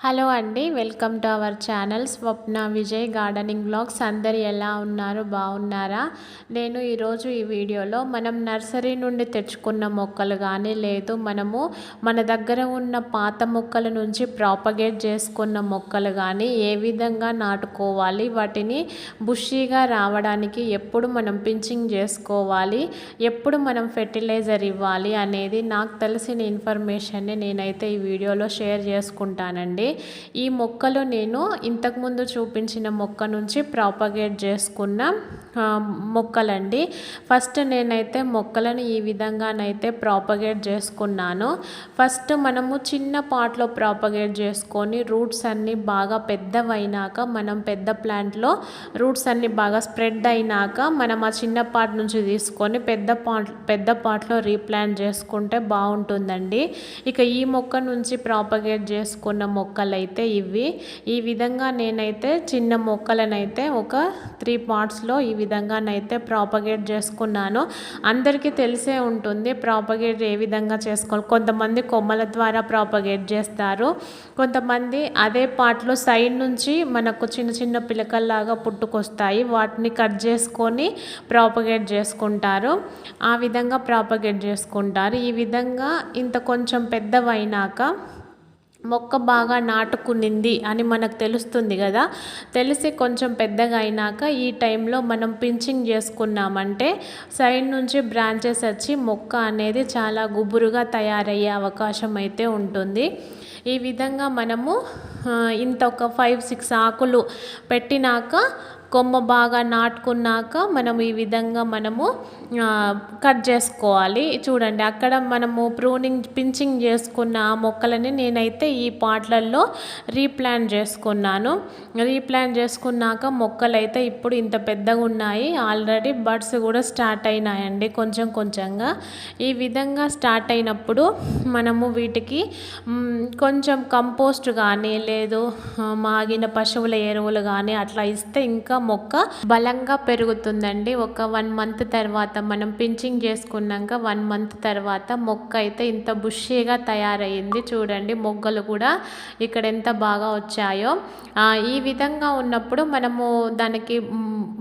Hello అండి welcome to our channel Swapna Vijay gardening blogs. అందరు ఎలా ఉన్నారు? బాగున్నారా? నేను ఈరోజు ఈ వీడియోలో మనం నర్సరీ నుండి తెచ్చుకున్న మొక్కలు కానీ లేదు మనము మన దగ్గర ఉన్న పాత మొక్కల నుంచి ప్రాపగేట్ చేసుకున్న మొక్కలు కానీ ఏ విధంగా నాటుకోవాలి వాటిని బుషీగా రావడానికి ఎప్పుడు మనం పించింగ్ చేసుకోవాలి ఎప్పుడు మనం ఫెర్టిలైజర్ ఇవ్వాలి అనేది నాకు తెలిసిన ఇన్ఫర్మేషన్ని నేనైతే ఈ వీడియోలో షేర్ చేసుకుంటానండి. ఈ మొక్కలు నేను ఇంతకుముందు చూపించిన మొక్క నుంచి ప్రాపగేట్ చేసుకున్న మొక్కలండి. ఫస్ట్ నేనైతే మొక్కలను ఈ విధంగానైతే ప్రాపగేట్ చేసుకున్నాను. ఫస్ట్ మనము చిన్న పాట్లో ప్రాపగేట్ చేసుకొని రూట్స్ అన్నీ బాగా పెద్దవైనాక మనం పెద్ద ప్లాంట్లో రూట్స్ అన్నీ బాగా స్ప్రెడ్ అయినాక మనం ఆ చిన్న పాట్ నుంచి తీసుకొని పెద్ద పాట్ పెద్ద పాట్లో రీప్లాంట్ చేసుకుంటే బాగుంటుందండి. ఇక ఈ మొక్క నుంచి ప్రాపగేట్ చేసుకున్న మొక్క మొక్కలు అయితే ఇవి ఈ విధంగా నేనైతే చిన్న మొక్కలనైతే ఒక త్రీ పార్ట్స్లో ఈ విధంగానైతే ప్రాపగేట్ చేసుకున్నాను. అందరికీ తెలిసే ఉంటుంది ప్రాపగేట్ ఏ విధంగా చేసుకోవాలి. కొంతమంది కొమ్మల ద్వారా ప్రాపగేట్ చేస్తారు. కొంతమంది అదే పార్ట్లో సైడ్ నుంచి మనకు చిన్న చిన్న పిలకల్లాగా పుట్టుకొస్తాయి. వాటిని కట్ చేసుకొని ప్రాపగేట్ చేసుకుంటారు. ఆ విధంగా ప్రాపగేట్ చేసుకుంటారు. ఈ విధంగా ఇంత కొంచెం పెద్దవైనాక మొక్క బాగా నాటుకునింది అని మనకు తెలుస్తుంది కదా. తెలిసి కొంచెం పెద్దగా అయినాక ఈ టైంలో మనం పించింగ్ చేసుకున్నామంటే సైడ్ నుంచి బ్రాంచెస్ వచ్చి మొక్క అనేది చాలా గుబురుగా తయారయ్యే అవకాశం అయితే ఉంటుంది. ఈ విధంగా మనము ఇంత ఒక ఫైవ్ సిక్స్ ఆకులు పెట్టినాక కొమ్మ బాగా నాటుకున్నాక మనం ఈ విధంగా మనము కట్ చేసుకోవాలి. చూడండి అక్కడ మనము ప్రూనింగ్ పించింగ్ చేసుకున్న ఆ మొక్కలని నేనైతే ఈ పాట్లల్లో రీప్లాన్ చేసుకున్నాను. రీప్లాన్ చేసుకున్నాక మొక్కలైతే ఇప్పుడు ఇంత పెద్దగా ఉన్నాయి. ఆల్రెడీ బర్డ్స్ కూడా స్టార్ట్ అయినాయండి కొంచెం కొంచెంగా. ఈ విధంగా స్టార్ట్ అయినప్పుడు మనము వీటికి కొంచెం కంపోస్ట్ కానీ లేదు మాగిన పశువుల ఎరువులు కానీ అట్లా ఇస్తే ఇంకా మొక్క బలంగా పెరుగుతుందండి. ఒక వన్ మంత్ తర్వాత మనం పించింగ్ చేసుకున్నాక వన్ మంత్ తర్వాత మొక్క అయితే ఇంత బుషీగా తయారయ్యింది. చూడండి మొగ్గలు కూడా ఇక్కడ ఎంత బాగా వచ్చాయో. ఈ విధంగా ఉన్నప్పుడు మనము దానికి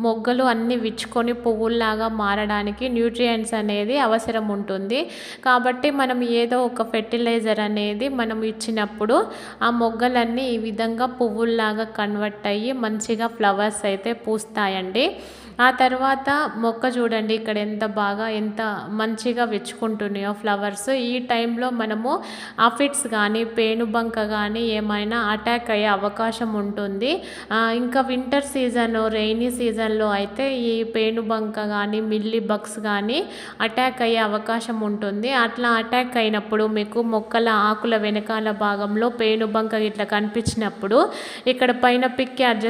మొగ్గలు అన్నీ విచ్చుకొని పువ్వుల్లాగా మారడానికి న్యూట్రియంట్స్ అనేది అవసరం ఉంటుంది. కాబట్టి మనం ఏదో ఒక ఫెర్టిలైజర్ అనేది మనం ఇచ్చినప్పుడు ఆ మొగ్గలన్నీ ఈ విధంగా పువ్వుల్లాగా కన్వర్ట్ అయ్యి మంచిగా ఫ్లవర్స్ అయితే పూస్తాయండి. ఆ తర్వాత మొక్క చూడండి ఇక్కడ ఎంత బాగా ఎంత మంచిగా విచ్చుకుంటున్నాయో ఫ్లవర్స్. ఈ టైంలో మనము అఫిట్స్ కానీ పేనుబంక కానీ ఏమైనా అటాక్ అయ్యే అవకాశం ఉంటుంది. ఇంకా వింటర్ సీజన్ రెయినీ సీజన్లో అయితే ఈ పేనుబంక కానీ మిల్లీ బగ్స్ కానీ అటాక్ అయ్యే అవకాశం ఉంటుంది. అట్లా అటాక్ అయినప్పుడు మీకు మొక్కల ఆకుల వెనకాల భాగంలో పేనుబంక ఇట్లా కనిపించినప్పుడు ఇక్కడ పైన పిక్కి యాడ్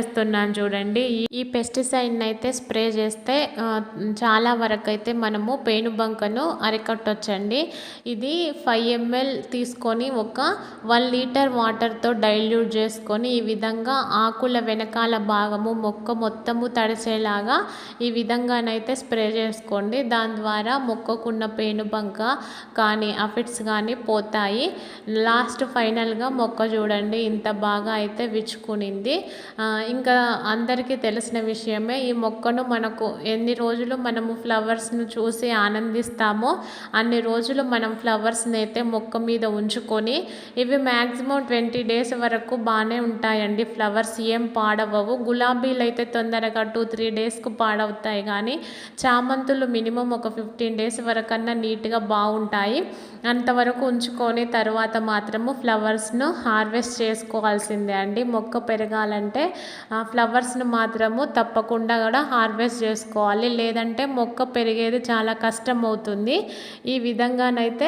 చూడండి. ఈ పెస్టిసైడ్ని అయితే స్ప్రే చేస్తే చాలా వరకు అయితే మనము పేనుబంకను అరికట్టొచ్చండి. ఇది ఫైవ్ ఎంఎల్ తీసుకొని ఒక వన్ లీటర్ వాటర్తో డైల్యూట్ చేసుకొని ఈ విధంగా ఆకుల వెనకాల భాగము మొక్క మొత్తము తడిసేలాగా ఈ విధంగానైతే స్ప్రే చేసుకోండి. దాని ద్వారా మొక్కకున్న పేనుబంక కానీ అఫిట్స్ కానీ పోతాయి. లాస్ట్ ఫైనల్గా మొక్క చూడండి ఇంత బాగా అయితే విచ్చుకునింది. ఇంకా అందరికీ తెలిసిన విషయమే ఈ మొక్కను మనకు ఎన్ని రోజులు మనము ఫ్లవర్స్ను చూసి ఆనందిస్తామో అన్ని రోజులు మనం ఫ్లవర్స్ని అయితే మొక్క మీద ఉంచుకొని ఇవి మ్యాక్సిమం ట్వంటీ డేస్ వరకు బాగానే ఉంటాయండి. ఫ్లవర్స్ ఏం పాడవవు. గులాబీలు అయితే తొందరగా టూ త్రీ డేస్కు పాడవుతాయి కానీ చామంతులు మినిమం ఒక ఫిఫ్టీన్ డేస్ వరకన్నా నీట్గా బాగుంటాయి. అంతవరకు ఉంచుకొని తర్వాత మాత్రము ఫ్లవర్స్ను హార్వెస్ట్ చేసుకోవాల్సిందే అండి. మొక్క పెరగాలంటే ఫ్లవర్స్ను మాత్రం మాత్రము తప్పకుండా కూడా హార్వెస్ట్ చేసుకోవాలి. లేదంటే మొక్క పెరిగేది చాలా కష్టం అవుతుంది ఈ విధంగానైతే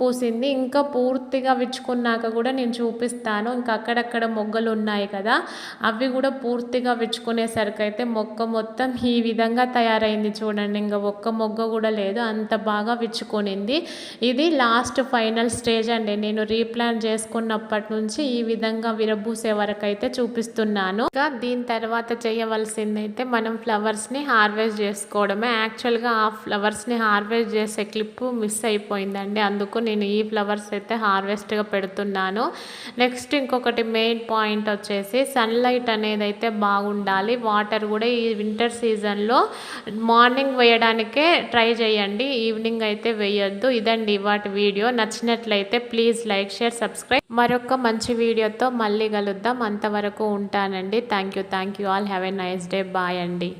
పూసింది. ఇంకా పూర్తిగా విచ్చుకున్నాక కూడా నేను చూపిస్తాను. ఇంకా అక్కడక్కడ మొగ్గలు ఉన్నాయి కదా అవి కూడా పూర్తిగా విచ్చుకునేసరికి అయితే మొక్క మొత్తం ఈ విధంగా తయారైంది చూడండి. ఇంకా ఒక్క మొగ్గ కూడా లేదు. అంత బాగా విచ్చుకొనింది. ఇది లాస్ట్ ఫైనల్ స్టేజ్ అండి. నేను రీప్లాన్ చేసుకున్నప్పటి నుంచి ఈ విధంగా విరబూసే వరకు అయితే చూపిస్తున్నాను. ఇంకా దీని తర్వాత చేయవలసింది అయితే మనం ఫ్లవర్స్ని హార్వెస్ట్ చేసుకోవడమే. యాక్చువల్గా ఆ ఫ్లవర్స్ని హార్వెస్ట్ చేసే క్లిప్ మిస్ అయిపోయిందండి. అందుకు నేను ఈ ఫ్లవర్స్ అయితే హార్వెస్ట్గా పెడుతున్నాను. నెక్స్ట్ ఇంకొకటి మెయిన్ పాయింట్ వచ్చేసి సన్లైట్ అనేది అయితే బాగుండాలి. వాటర్ కూడా ఈ వింటర్ సీజన్లో మార్నింగ్ వేయడానికే ట్రై చేయండి. ఈవినింగ్ అయితే వేయొద్దు. ఇదండి వాటి వీడియో. నచ్చినట్లయితే ప్లీజ్ లైక్ షేర్ సబ్స్క్రైబ్. మరొక మంచి వీడియోతో మళ్ళీ కలుద్దాం. అంతవరకు ఉంటానండి. Thank you thank you all have a nice day bye అండి.